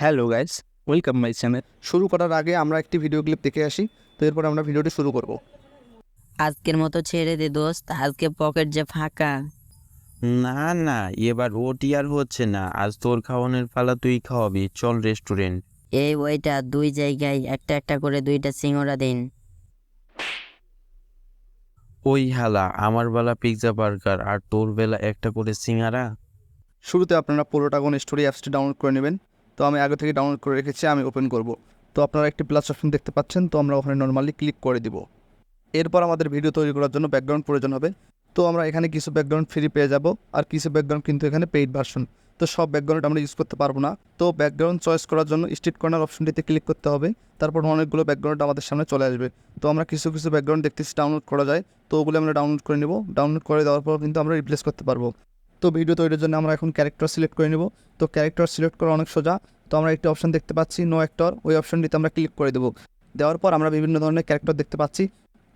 Hello guys welcome my channel. শুরু করার আগে আমরা একটি ভিডিও ক্লিপ দেখে আসি তো এরপর আমরা ভিডিওটি শুরু করব। আজকের মতো ছেড়ে দে দোস্ত আজকে পকেট যে ফাঁকা। না না এবার ওটি আর হচ্ছে না আজ তোর খাওয়ানোর পালা তুই খাওয়াবি চল রেস্টুরেন্ট এই ওইটা দুই জায়গায় একটা একটা করে দুইটা সিঙ্গড়া দিন। ওই হালা আমার বেলা পিৎজা বার্গার আর তোর বেলা একটা করে সিঙ্গারা? শুরুতে আপনারা পোলোটাগন স্টোরি অ্যাপসটি ডাউনলোড করে নেবেন। তো আমি আগে থেকে ডাউনলোড করে রেখেছি, আমি ওপেন করব। তো আপনারা একটি প্লাস অপশন দেখতে পাচ্ছেন, তো আমরা ওখানে নর্মালি ক্লিক করে দিব। এরপর আমাদের ভিডিও তৈরি করার জন্য ব্যাকগ্রাউন্ড প্রয়োজন হবে। তো আমরা এখানে কিছু ব্যাকগ্রাউন্ড ফ্রি পেয়ে যাব, আর কিছু ব্যাকগ্রাউন্ড কিন্তু এখানে পেইড ভার্সন তো সব ব্যাকগ্রাউন্ড আমরা ইউজ করতে পারব না। তো ব্যাকগ্রাউন্ড চয়েস করার জন্য স্ট্রিট কর্নার অপশনটিতে ক্লিক করতে হবে। তারপর অনেকগুলো ব্যাকগ্রাউন্ড আমাদের সামনে চলে আসবে। তো আমরা কিছু কিছু ব্যাকগ্রাউন্ড দেখতেছি ডাউনলোড করা যায়। তো ওগুলো আমরা ডাউনলোড করে নেব। ডাউনলোড করে দেওয়ার পর কিন্তু আমরা রিপ্লেস করতে পারব। তো ভিডিও তৈরির জন্য আমরা এখন ক্যারেক্টার সিলেক্ট করে নেব। তো ক্যারেক্টার সিলেক্ট করা অনেক সোজা। তো আমরা একটি অপশন দেখতে পাচ্ছি নো অ্যাক্টর ওই অপশনটিতে আমরা ক্লিক করে দেবো। দেওয়ার পর আমরা বিভিন্ন ধরনের ক্যারেক্টার দেখতে পাচ্ছি।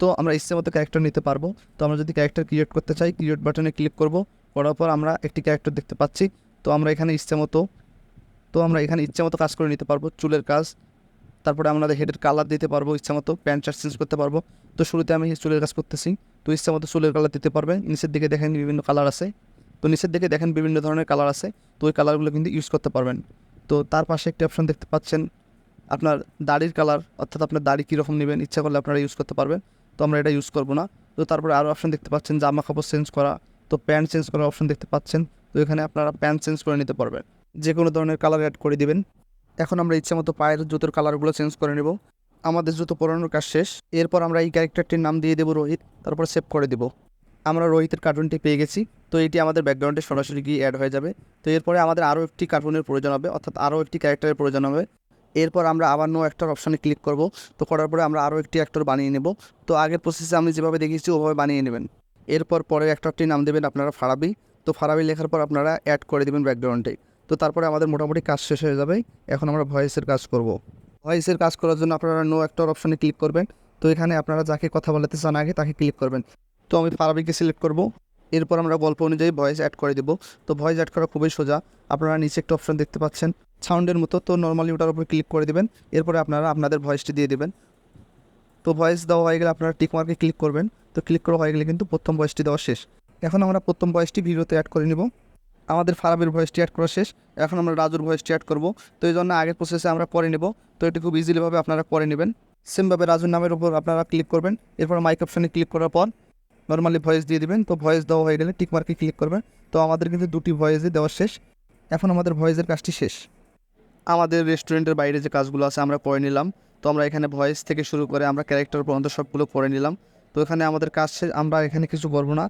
তো আমরা ইচ্ছে মতো ক্যারেক্টার নিতে পারব। তো আমরা যদি ক্যারেক্টার ক্রিয়েট করতে চাই ক্রিয়েট বাটনে ক্লিক করব। করার পর আমরা একটি ক্যারেক্টার দেখতে পাচ্ছি। তো আমরা এখানে ইচ্ছে মতো, তো আমরা এখানে ইচ্ছে মতো কাজ করে নিতে পারব। চুলের কাজ। তারপরে আমরা হেডের কালার দিতে পারব, ইচ্ছা মতো প্যান্ট শার্ট চেঞ্জ করতে পারব। তো শুরুতে আমি চুলের কাজ করতেছি। তো ইচ্ছা মতো চুলের কালার দিতে পারবে নিচের দিকে দেখেন বিভিন্ন কালার আছে। তো নিচের দিকে দেখেন বিভিন্ন ধরনের কালার আছে, তো ওই কালারগুলো কিন্তু ইউজ করতে পারবেন। তো তার পাশে একটি অপশন দেখতে পাচ্ছেন, আপনার দাড়ির কালার অর্থাৎ আপনার দাড়ি কীরকম নেবেন, ইচ্ছা করলে আপনারা ইউজ করতে পারবেন। তো আমরা এটা ইউজ করব না। তো তারপরে আরও অপশন দেখতে পাচ্ছেন, জামা কাপড় চেঞ্জ করা, তো প্যান্ট চেঞ্জ করার অপশন দেখতে পাচ্ছেন। তো এখানে আপনারা প্যান্ট চেঞ্জ করে নিতে পারবেন। যে কোনো ধরনের কালার অ্যাড করে দিবেন। এখন আমরা ইচ্ছা মতো পায়ের জুতোর কালারগুলো চেঞ্জ করে নেব। আমাদের জুতো পরানোর কাজ শেষ। এরপর আমরা এই ক্যারেক্টারটির নাম দিয়ে দেবো রোহিত, তারপর সেভ করে দেবো। আমরা রোহিতের কার্টুনটি পেয়ে গেছি। তো এটি আমাদের ব্যাকগ্রাউন্ডে সরাসরি গিয়ে অ্যাড হয়ে যাবে। তো এরপরে আমাদের আরও একটি কার্টুনের প্রয়োজন হবে, অর্থাৎ আরও একটি ক্যারেক্টারের প্রয়োজন হবে। এরপর আমরা আবার নো অ্যাক্টর অপশানে ক্লিক করব। তো করার পরে আমরা আরও একটি অ্যাক্টর বানিয়ে নেব। তো আগের প্রসেসে আমি যেভাবে দেখিয়েছি, ওভাবে বানিয়ে নেবেন। এরপর পরের অ্যাক্টরটির নাম দেবেন আপনারা ফারাবি। তো ফারাবি লেখার পর আপনারা অ্যাড করে দেবেন ব্যাকগ্রাউন্ডে। তো তারপরে আমাদের মোটামুটি কাজ শেষ হয়ে যাবে। এখন আমরা ভয়েসের কাজ করব। ভয়েসের কাজ করার জন্য আপনারা নো অ্যাক্টর অপশানে ক্লিক করবেন। তো এখানে আপনারা যাকে কথা বলাতে চান আগে তাকে ক্লিক করবেন। তো আমি ফারাবিকে সিলেক্ট করব। এরপর আমরা গল্প অনুযায়ী ভয়েস অ্যাড করে দেবো। তো ভয়েস অ্যাড করা খুবই সোজা। আপনারা নিচে একটা অপশন দেখতে পাচ্ছেন। সাউন্ডের মতো, তো নর্মালি ওটার উপর ক্লিক করে দেবেন। এরপরে আপনারা আপনাদের ভয়েসটি দিয়ে দেবেন। তো ভয়েস দেওয়া হয়ে গেলে আপনারা টিক মার্কে ক্লিক করবেন। তো ক্লিক করা হয়ে গেলে কিন্তু প্রথম ভয়েসটি দেওয়া শেষ। এখন আমরা প্রথম ভয়েসটি ভিডিওতে অ্যাড করে নেব। আমাদের ফারাবের ভয়েসটি অ্যাড করা শেষ। এখন আমরা রাজুর ভয়েসটি অ্যাড করব। তো এই জন্য আগের প্রসেসে আমরা করে নেব। তো এটি খুব ইজিলিভাবে আপনারা করে নেবেন। সেমভাবে রাজুর নামের উপর আপনারা ক্লিক করবেন। এরপর মাইক অপশানে ক্লিক করার পর নর্মালি ভয়েস দিয়ে দিবেন, তো ভয়েস দেওয়া হয়ে গেলে টিক মার্কে ক্লিক করবেন। তো আমাদের কিন্তু দুটি ভয়েসই দেওয়া শেষ। এখন আমাদের ভয়েসের কাজটি শেষ। আমাদের রেস্টুরেন্টের বাইরে যে কাজগুলো আছে আমরা করে নিলাম। তো আমরা এখানে ভয়েস থেকে শুরু করে আমরা ক্যারেক্টার পর্যন্ত সবগুলো করে নিলাম। তো এখানে আমাদের কাজ শেষ, আমরা এখানে কিছু করব না।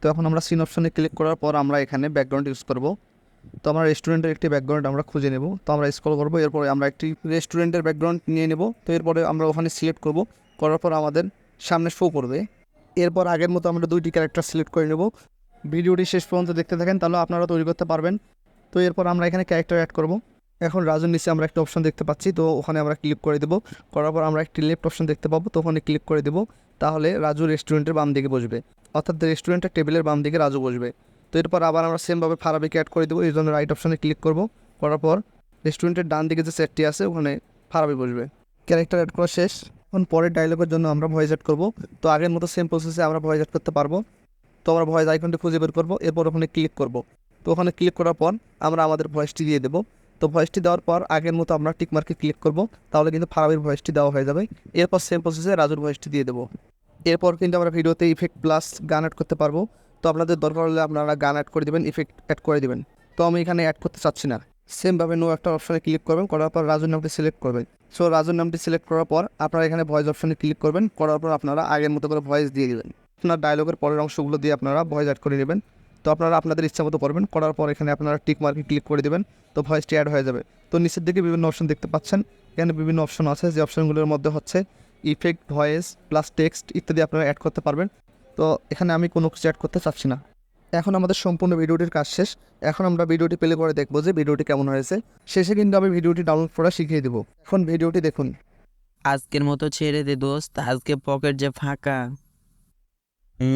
তো এখন আমরা সিন অপশনে ক্লিক করার পর আমরা এখানে ব্যাকগ্রাউন্ড ইউজ করব। তো আমরা রেস্টুরেন্টের একটি ব্যাকগ্রাউন্ড আমরা খুঁজে নেব। তো আমরা স্ক্রল করব, এরপরে আমরা একটি রেস্টুরেন্টের ব্যাকগ্রাউন্ড নিয়ে নেব। তো এরপরে আমরা ওখানে সিলেক্ট করব। করার পর আমাদের সামনে শো করবে। এরপর আগের মতো আমরা দুইটি ক্যারেক্টার সিলেক্ট করে নেব। ভিডিওটি শেষ পর্যন্ত দেখতে থাকেন, তাহলে আপনারা তৈরি করতে পারবেন। তো এরপর আমরা এখানে ক্যারেক্টার অ্যাড করব। এখন রাজুর নিচে আমরা একটা অপশন দেখতে পাচ্ছি, তো ওখানে আমরা ক্লিক করে দেবো। করার পর আমরা একটি লেফট অপশন দেখতে পাবো, তো ওখানে ক্লিক করে দেবো। তাহলে রাজু রেস্টুরেন্টের বাম দিকে বসবে। অর্থাৎ রেস্টুরেন্টের টেবিলের বাম দিকে রাজু বসবে। তো এরপর আবার আমরা সেমভাবে ফারাবিকে অ্যাড করে দেবো, এই জন্য রাইট অপশনে ক্লিক করব। করার পর রেস্টুরেন্টের ডান দিকে যে সেটটি আছে, ওখানে ফারাবি বসবে। ক্যারেক্টার অ্যাড করা শেষ। এখন পরের ডায়লগের জন্য আমরা ভয়েস অ্যাড করব। তো আগের মতো সেম প্রসেসে আমরা ভয়েস অ্যাড করতে পারব। তো আমরা ভয়েস আইকনটি খুঁজে বের করব, এরপর ওখানে ক্লিক করব। তো ওখানে ক্লিক করার পর আমরা আমাদের ভয়েসটি দিয়ে দেবো। তো ভয়েসটি দেওয়ার পর আগের মতো আমরা টিক মার্কে ক্লিক করব, তাহলে কিন্তু ফারাবির ভয়েসটি দেওয়া হয়ে যাবে। এরপর সেম প্রসেসে রাজুর ভয়েসটি দিয়ে দেবো। এরপর কিন্তু আমরা ভিডিওতে ইফেক্ট প্লাস গান অ্যাড করতে পারব। তো আপনাদের দরকার হলে আপনারা গান অ্যাড করে দেবেন ইফেক্ট অ্যাড করে দেবেন। তো আমি এখানে অ্যাড করতে চাচ্ছি না। সেমভাবে নো একটা অপশানে ক্লিক করবেন, করার পর রাজুর নামটি সিলেক্ট করবেন। সো রাজুর নামটি সিলেক্ট করার পর আপনারা এখানে ভয়েস অপশনে ক্লিক করবেন, করার পর আপনারা আগের মতো করে ভয়েস দিয়ে দেবেন। আপনার ডায়লগের পরের অংশগুলো দিয়ে আপনারা ভয়েস অ্যাড করে নেবেন। তো আপনারা আপনাদের ইচ্ছা মতো করবেন করার পর এখানে আপনারা টিক মার্কে ক্লিক করে দেবেন, তো ভয়েসটি অ্যাড হয়ে যাবে। তো নিচের দিকে বিভিন্ন অপশন দেখতে পাচ্ছেন, এখানে বিভিন্ন অপশন আছে, যে অপশনগুলোর মধ্যে হচ্ছে ইফেক্ট ভয়েস প্লাস টেক্সট ইত্যাদি আপনারা অ্যাড করতে পারবেন। তো এখানে আমি কোনো কিছু অ্যাড করতে চাচ্ছি না। এখন আমাদের সম্পূর্ণ ভিডিওটির কাজ শেষ। এখন আমরা ভিডিওটি প্লে করে দেখব যে ভিডিওটি কেমন হয়েছে। শেষে কিন্তু আমি ভিডিওটি ডাউনলোড করা শিখিয়ে দেবো। এখন ভিডিওটি দেখুন। আজকের মতো ছেড়ে দে দোস্ত, আজকে পকেট যে ফাঁকা।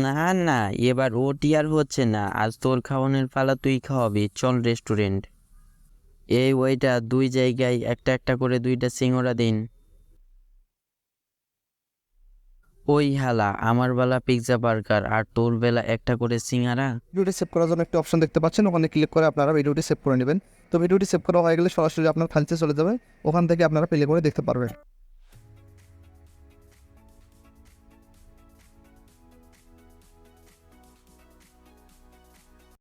না না, এবার ওটি আর হচ্ছে না। আজ তোর খাওয়ানোর পালা তুই খাওয়াবি। চল রেস্টুরেন্ট এই ওইটা দুই জায়গায় একটা একটা করে দুইটা সিঙ্গড়া দিন। ওই হালা, আমার বেলা পিৎজা বার্গার আর তোর বেলা একটা করে সিঙ্গারা? ভিডিওটি সেভ করার জন্য একটা অপশন দেখতে পাচ্ছেন, ওখানে ক্লিক করে আপনারা ভিডিওটি সেভ করে নেবেন। তো ভিডিওটি সেভ করা হয়ে গেলে সরাসরি আপনার ফাইলসে চলে যাবে, ওখান থেকে আপনারা প্লে করে দেখতে পারবেন।